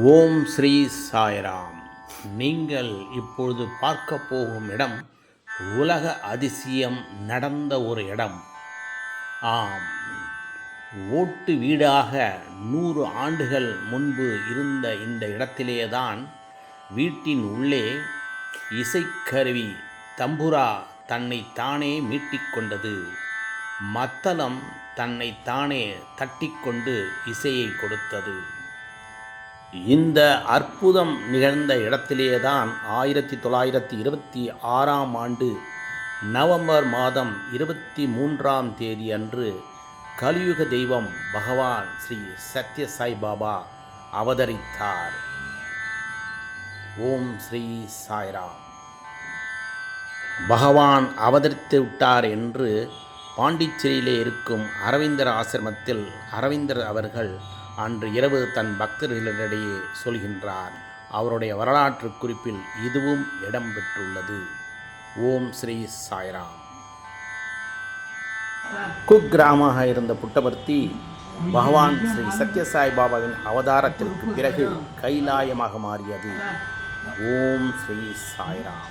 ஓம் ஸ்ரீ சாய்ராம். நீங்கள் இப்பொழுது பார்க்க போகும் இடம் உலக அதிசயம் நடந்த ஒரு இடம். ஆம் ஓட்டு வீடாக நூறு ஆண்டுகள் முன்பு இருந்த இந்த இடத்திலேதான் வீட்டின் உள்ளே இசைக்கருவி தம்புரா தன்னை தானே மீட்டிக்கொண்டது மத்தளம் தன்னை தானே தட்டிக்கொண்டு இசையை கொடுத்தது. இந்த அற்புதம் நிகழ்ந்த இடத்திலேதான் ஆயிரத்தி தொள்ளாயிரத்தி இருபத்தி ஆறாம் ஆண்டு நவம்பர் மாதம் இருபத்தி மூன்றாம் தேதி அன்று கலியுக தெய்வம் பகவான் ஸ்ரீ சத்ய சாய் பாபா அவதரித்தார். ஓம் ஸ்ரீ சாய்ராம். பகவான் அவதரித்து விட்டார் என்று பாண்டிச்சேரியிலே இருக்கும் அரவிந்தர் ஆசிரமத்தில் அரவிந்தர் அவர்கள் அன்று இரவு தன் பக்தர்களிடையே சொல்கின்றார் அவருடைய வரலாற்று குறிப்பில் இதுவும் இடம்பெற்றுள்ளது ஓம் ஸ்ரீ சாய்ராம். குக்கிராமமாக இருந்த புட்டபர்த்தி பகவான் ஸ்ரீ சத்யசாய் பாபாவின் அவதாரத்திற்கு பிறகு கைலாயமாக மாறியது. ஓம் ஸ்ரீ சாய்ராம்.